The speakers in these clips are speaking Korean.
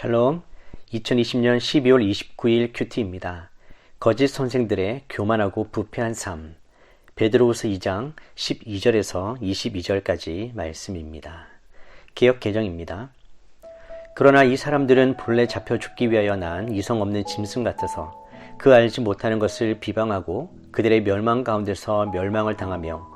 샬롬 2020년 12월 29일 큐티입니다. 거짓 선생들의 교만하고 부패한 삶 베드로후서 2장 12절에서 22절까지 말씀입니다. 개혁 개정입니다. 그러나 이 사람들은 본래 잡혀 죽기 위하여 난 이성 없는 짐승 같아서 그 알지 못하는 것을 비방하고 그들의 멸망 가운데서 멸망을 당하며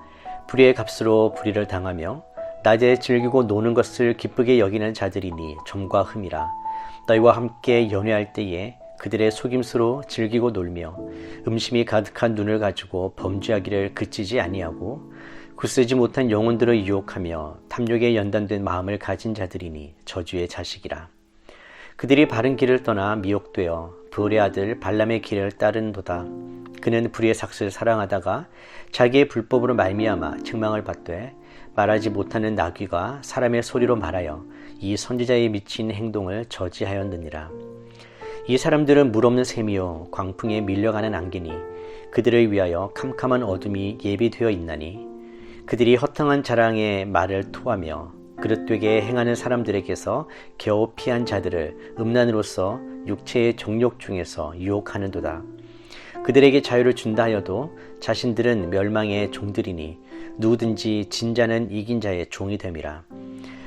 불의의 값으로 불의를 당하며 낮에 즐기고 노는 것을 기쁘게 여기는 자들이니 점과 흠이라 너희와 함께 연회할 때에 그들의 속임수로 즐기고 놀며 음심이 가득한 눈을 가지고 범죄하기를 그치지 아니하고 굳세지 못한 영혼들을 유혹하며 탐욕에 연단된 마음을 가진 자들이니 저주의 자식이라. 그들이 바른 길을 떠나 미혹되어 부올의 아들 발람의 길을 따른도다. 그는 불의의 삭슬 사랑하다가 자기의 불법으로 말미암아 책망을 받되 말하지 못하는 나귀가 사람의 소리로 말하여 이 선지자의 미친 행동을 저지하였느니라. 이 사람들은 물 없는 샘이요 광풍에 밀려가는 안개니 그들을 위하여 캄캄한 어둠이 예비되어 있나니 그들이 허탕한 자랑의 말을 토하며 그릇되게 행하는 사람들에게서 겨우 피한 자들을 음란으로서 육체의 정욕 중에서 유혹하는도다. 그들에게 자유를 준다 하여도 자신들은 멸망의 종들이니 누구든지 진자는 이긴 자의 종이 됨이라.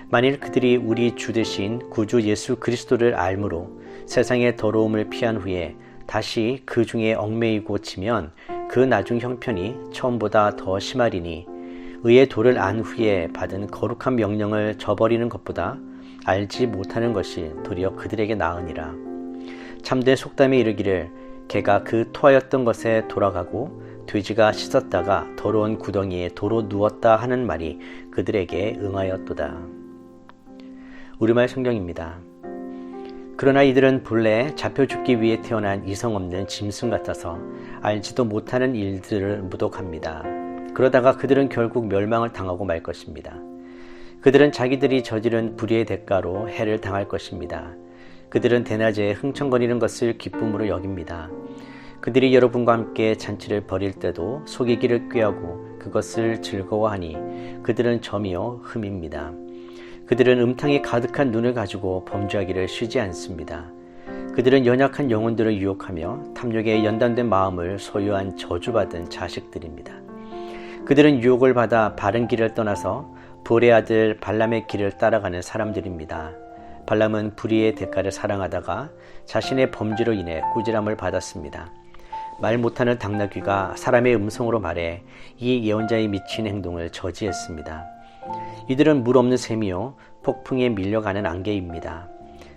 만일 그들이 우리 주 대신 구주 예수 그리스도를 알므로 세상의 더러움을 피한 후에 다시 그 중에 얽매이고 치면 그 나중 형편이 처음보다 더 심하리니 의의 도를 안 후에 받은 거룩한 명령을 저버리는 것보다 알지 못하는 것이 도리어 그들에게 나으니라. 참된 속담에 이르기를 개가 그 토하였던 것에 돌아가고 돼지가 씻었다가 더러운 구덩이에 도로 누웠다 하는 말이 그들에게 응하였도다. 우리말 성경입니다. 그러나 이들은 본래 잡혀 죽기 위해 태어난 이성 없는 짐승 같아서 알지도 못하는 일들을 무독합니다. 그러다가 그들은 결국 멸망을 당하고 말 것입니다. 그들은 자기들이 저지른 불의의 대가로 해를 당할 것입니다. 그들은 대낮에 흥청거리는 것을 기쁨으로 여깁니다. 그들이 여러분과 함께 잔치를 벌일 때도 속이기를 꾀하고 그것을 즐거워하니 그들은 점이요 흠입니다. 그들은 음탕이 가득한 눈을 가지고 범죄하기를 쉬지 않습니다. 그들은 연약한 영혼들을 유혹하며 탐욕에 연단된 마음을 소유한 저주받은 자식들입니다. 그들은 유혹을 받아 바른 길을 떠나서 불의 아들 발람의 길을 따라가는 사람들입니다. 발람은 불의의 대가를 사랑하다가 자신의 범죄로 인해 꾸지람을 받았습니다. 말 못하는 당나귀가 사람의 음성으로 말해 이 예언자의 미친 행동을 저지했습니다. 이들은 물 없는 샘이요 폭풍에 밀려가는 안개입니다.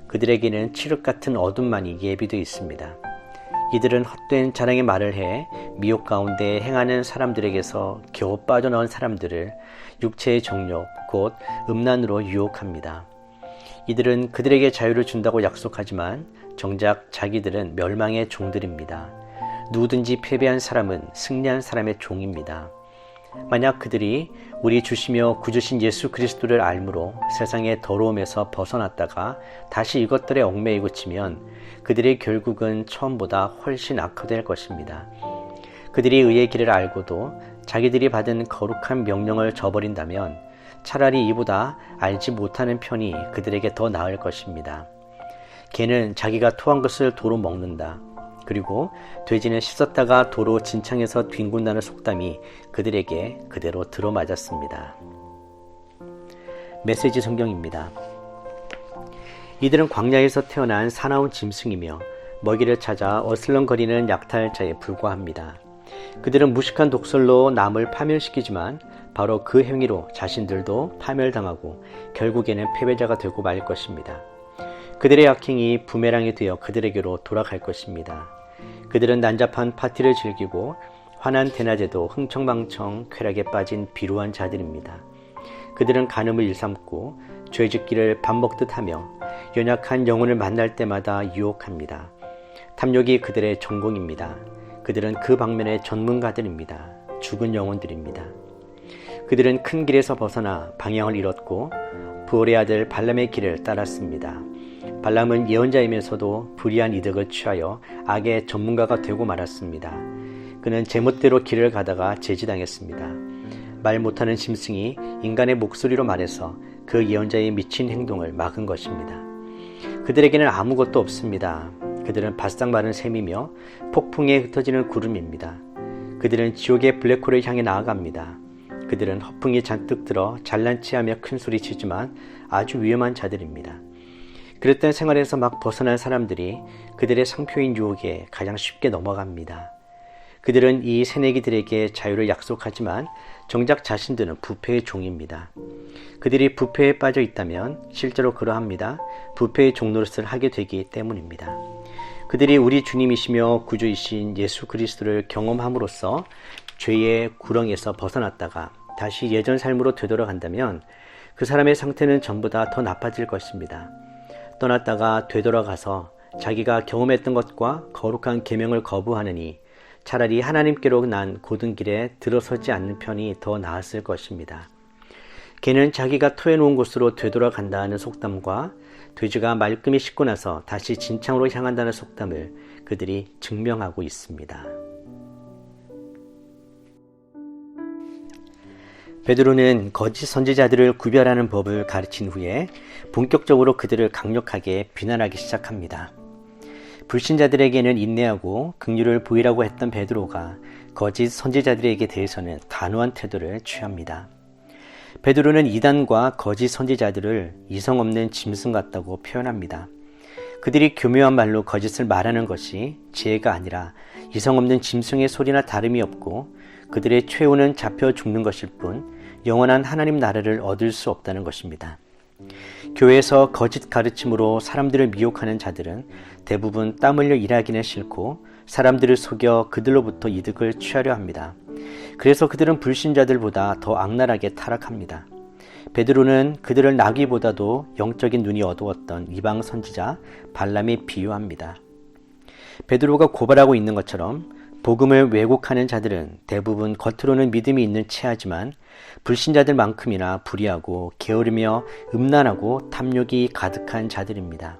그들에게는 칠흑 같은 어둠만이 예비되어 있습니다. 이들은 헛된 자랑의 말을 해 미혹 가운데 행하는 사람들에게서 겨우 빠져나온 사람들을 육체의 정욕, 곧 음란으로 유혹합니다. 이들은 그들에게 자유를 준다고 약속하지만 정작 자기들은 멸망의 종들입니다. 누구든지 패배한 사람은 승리한 사람의 종입니다. 만약 그들이 우리 주시며 구주신 예수 그리스도를 알므로 세상의 더러움에서 벗어났다가 다시 이것들에 얽매이고 치면 그들의 결국은 처음보다 훨씬 악화될 것입니다. 그들이 의의 길을 알고도 자기들이 받은 거룩한 명령을 저버린다면 차라리 이보다 알지 못하는 편이 그들에게 더 나을 것입니다. 개는 자기가 토한 것을 도로 먹는다. 그리고 돼지는 씻었다가 도로 진창에서 뒹군다는 속담이 그들에게 그대로 들어맞았습니다. 메시지 성경입니다. 이들은 광야에서 태어난 사나운 짐승이며 먹이를 찾아 어슬렁거리는 약탈자에 불과합니다. 그들은 무식한 독설로 남을 파멸시키지만 바로 그 행위로 자신들도 파멸당하고 결국에는 패배자가 되고 말 것입니다. 그들의 악행이 부메랑이 되어 그들에게로 돌아갈 것입니다. 그들은 난잡한 파티를 즐기고 환한 대낮에도 흥청망청 쾌락에 빠진 비루한 자들입니다. 그들은 간음을 일삼고 죄짓기를 밥 먹듯 하며 연약한 영혼을 만날 때마다 유혹합니다. 탐욕이 그들의 전공입니다. 그들은 그 방면의 전문가들입니다. 죽은 영혼들입니다. 그들은 큰 길에서 벗어나 방향을 잃었고 부올의 아들 발람의 길을 따랐습니다. 발람은 예언자이면서도 불의한 이득을 취하여 악의 전문가가 되고 말았습니다. 그는 제멋대로 길을 가다가 제지당했습니다. 말 못하는 짐승이 인간의 목소리로 말해서 그 예언자의 미친 행동을 막은 것입니다. 그들에게는 아무것도 없습니다. 그들은 바싹 마른 샘이며 폭풍에 흩어지는 구름입니다. 그들은 지옥의 블랙홀을 향해 나아갑니다. 그들은 허풍이 잔뜩 들어 잘난 체하며 큰 소리 치지만 아주 위험한 자들입니다. 그랬던 생활에서 막 벗어난 사람들이 그들의 상표인 유혹에 가장 쉽게 넘어갑니다. 그들은 이 새내기들에게 자유를 약속하지만 정작 자신들은 부패의 종입니다. 그들이 부패에 빠져 있다면 실제로 그러합니다. 부패의 종노릇을 하게 되기 때문입니다. 그들이 우리 주님이시며 구주이신 예수 그리스도를 경험함으로써 죄의 구렁에서 벗어났다가 다시 예전 삶으로 되돌아간다면 그 사람의 상태는 전보다 더 나빠질 것입니다. 떠났다가 되돌아가서 자기가 경험했던 것과 거룩한 계명을 거부하느니 차라리 하나님께로 난 고든 길에 들어서지 않는 편이 더 나았을 것입니다. 개는 자기가 토해놓은 곳으로 되돌아간다는 속담과 돼지가 말끔히 씻고 나서 다시 진창으로 향한다는 속담을 그들이 증명하고 있습니다. 베드로는 거짓 선지자들을 구별하는 법을 가르친 후에 본격적으로 그들을 강력하게 비난하기 시작합니다. 불신자들에게는 인내하고 긍휼을 보이라고 했던 베드로가 거짓 선지자들에게 대해서는 단호한 태도를 취합니다. 베드로는 이단과 거짓 선지자들을 이성 없는 짐승 같다고 표현합니다. 그들이 교묘한 말로 거짓을 말하는 것이 지혜가 아니라 이성 없는 짐승의 소리나 다름이 없고 그들의 최후는 잡혀 죽는 것일 뿐 영원한 하나님 나라를 얻을 수 없다는 것입니다. 교회에서 거짓 가르침으로 사람들을 미혹하는 자들은 대부분 땀 흘려 일하기는 싫고 사람들을 속여 그들로부터 이득을 취하려 합니다. 그래서 그들은 불신자들보다 더 악랄하게 타락합니다. 베드로는 그들을 나귀보다도 영적인 눈이 어두웠던 이방 선지자 발람에 비유합니다. 베드로가 고발하고 있는 것처럼 복음을 왜곡하는 자들은 대부분 겉으로는 믿음이 있는 체하지만 불신자들만큼이나 불의하고 게으르며 음란하고 탐욕이 가득한 자들입니다.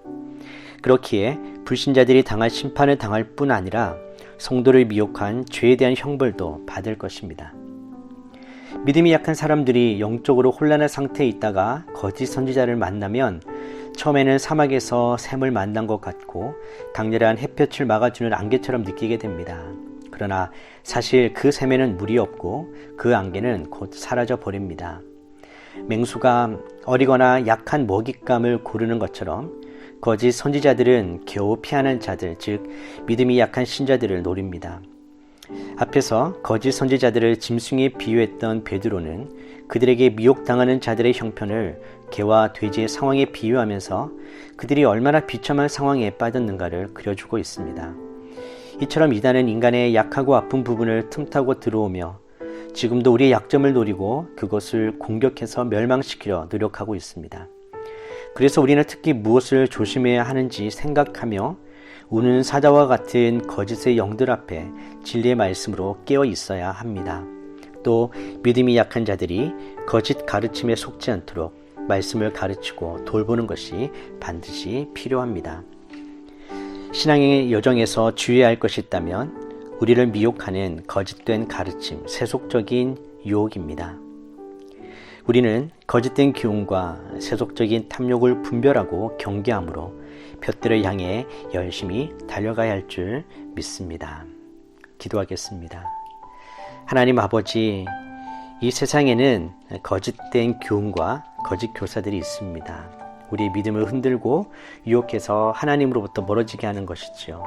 그렇기에 불신자들이 당할 심판을 당할 뿐 아니라 성도를 미혹한 죄에 대한 형벌도 받을 것입니다. 믿음이 약한 사람들이 영적으로 혼란한 상태에 있다가 거짓 선지자를 만나면 처음에는 사막에서 샘을 만난 것 같고 강렬한 햇볕을 막아주는 안개처럼 느끼게 됩니다. 그러나 사실 그 샘에는 물이 없고 그 안개는 곧 사라져 버립니다. 맹수가 어리거나 약한 먹잇감을 고르는 것처럼 거짓 선지자들은 겨우 피하는 자들, 즉 믿음이 약한 신자들을 노립니다. 앞에서 거짓 선지자들을 짐승에 비유했던 베드로는 그들에게 미혹당하는 자들의 형편을 개와 돼지의 상황에 비유하면서 그들이 얼마나 비참한 상황에 빠졌는가를 그려주고 있습니다. 이처럼 이단은 인간의 약하고 아픈 부분을 틈타고 들어오며 지금도 우리의 약점을 노리고 그것을 공격해서 멸망시키려 노력하고 있습니다. 그래서 우리는 특히 무엇을 조심해야 하는지 생각하며 우는 사자와 같은 거짓의 영들 앞에 진리의 말씀으로 깨어 있어야 합니다. 또 믿음이 약한 자들이 거짓 가르침에 속지 않도록 말씀을 가르치고 돌보는 것이 반드시 필요합니다. 신앙의 여정에서 주의해야 할 것이 있다면 우리를 미혹하는 거짓된 가르침, 세속적인 유혹입니다. 우리는 거짓된 기운과 세속적인 탐욕을 분별하고 경계함으로 볕들을 향해 열심히 달려가야 할 줄 믿습니다. 기도하겠습니다. 하나님 아버지, 이 세상에는 거짓된 교훈과 거짓 교사들이 있습니다. 우리의 믿음을 흔들고 유혹해서 하나님으로부터 멀어지게 하는 것이지요.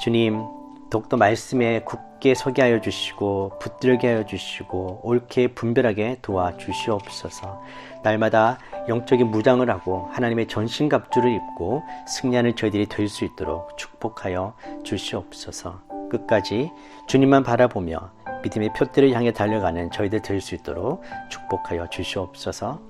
주님, 더욱더 말씀에 굳게 서게 하여 주시고 붙들게 하여 주시고 옳게 분별하게 도와 주시옵소서. 날마다 영적인 무장을 하고 하나님의 전신갑주를 입고 승리하는 저희들이 될 수 있도록 축복하여 주시옵소서. 끝까지 주님만 바라보며 믿음의 표대를 향해 달려가는 저희들 될 수 있도록 축복하여 주시옵소서.